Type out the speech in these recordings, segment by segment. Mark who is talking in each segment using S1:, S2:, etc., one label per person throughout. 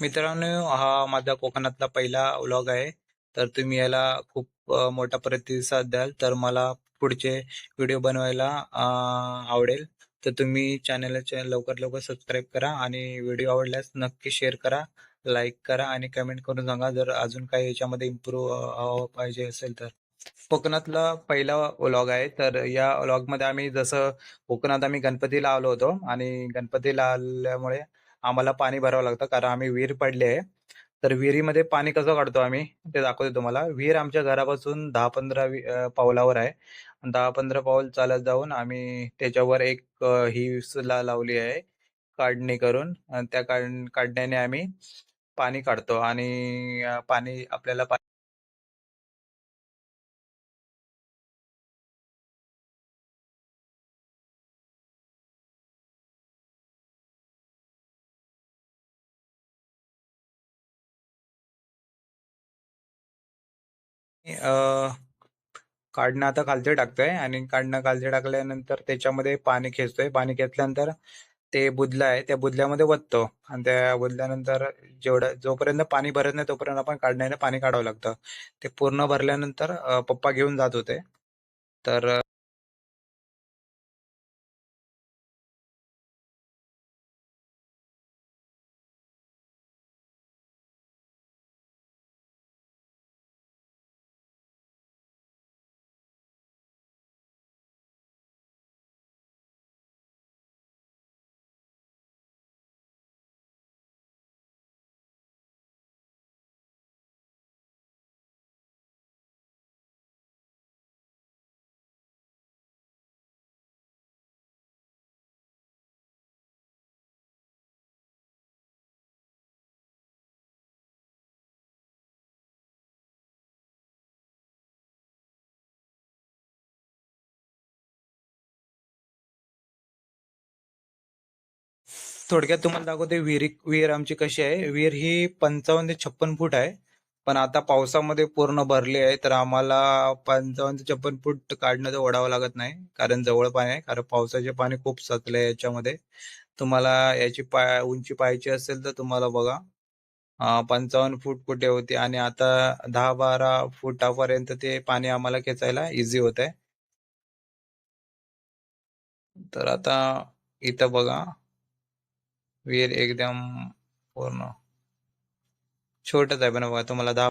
S1: मित्रांनो हा माझा कोकणातला पहिला व्लॉग आहे. तर तुम्ही याला खूप मोठा प्रतिसाद द्याल. तर मला पुढचे व्हिडिओ बनवायला आवडेल. तर तुम्ही चॅनलचे लवकर लवकर सबस्क्राईब करा आणि व्हिडिओ आवडल्यास नक्की शेअर करा लाईक करा आणि कमेंट करून सांगा जर अजून काही याच्यामध्ये इम्प्रूव्ह पाहिजे असेल तर. कोकणातला पहिला व्लॉग आहे. तर या व्लॉगमध्ये आम्ही जसं कोकणात आम्ही गणपतीला आलो होतो आणि गणपतीला आल्यामुळे आम्हाला पाणी भरावं लागतं कारण आम्ही विहीर पडली आहे. तर विहिरीमध्ये पाणी कसं काढतो आम्ही? ते दाखवतो तुम्हाला. विहीर आमच्या घरापासून दहा पंधरा पावलावर आहे. दहा पंधरा पाऊल चालत जाऊन आम्ही त्याच्यावर एक ही लावली आहे काढणी करून. त्या काढ काढण्याने आम्ही पाणी काढतो आणि पाणी आपल्याला काढणं आता खालचे टाकतोय आणि काढणं खालचे टाकल्यानंतर त्याच्यामध्ये पाणी खेचतोय. पाणी खेचल्यानंतर ते बुदलं आहे. त्या बुदल्यामध्ये वततो आणि त्या बुदल्यानंतर जेवढं जोपर्यंत पाणी भरत नाही तोपर्यंत आपण काढण्याने पाणी काढावं लागतं. ते पूर्ण भरल्यानंतर पप्पा घेऊन जात होते. तर थोडक्यात तुम्हाला दाखवते विहीर विहीर आमची कशी आहे. विहीर ही पंचावन्न ते छप्पन फूट आहे. पण आता पावसामध्ये पूर्ण भरली आहे तर आम्हाला पंचावन्न ते छप्पन फूट काढणं तर ओढावं लागत नाही कारण जवळ पाणी आहे कारण पावसाचे पाणी खूप साचलंय याच्यामध्ये. तुम्हाला याची पाय उंची पाहायची असेल तर तुम्हाला बघा पंचावन्न फूट कुठे होती आणि आता दहा बारा फुटापर्यंत ते पाणी आम्हाला खेचायला इझी होत आहे तर आता इथं बघा विहीर एकदम पूर्ण. छोटच आहे पण बघा तुम्हाला दहा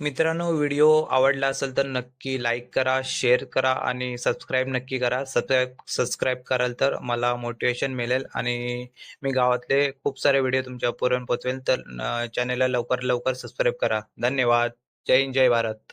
S1: मित्रांनो व्हिडिओ आवडला असेल तर नक्की लाईक करा शेअर करा आणि सबस्क्राईब नक्की करा. सबस्क्राईब सबस्क्राईब कराल तर मला मोटिवेशन मिळेल आणि मी गावातले खूप सारे व्हिडिओ तुमच्यापर्यंत पोहोचवेल. तर चॅनलला लवकर लवकर सबस्क्राईब करा. धन्यवाद. जय हिंद जय भारत.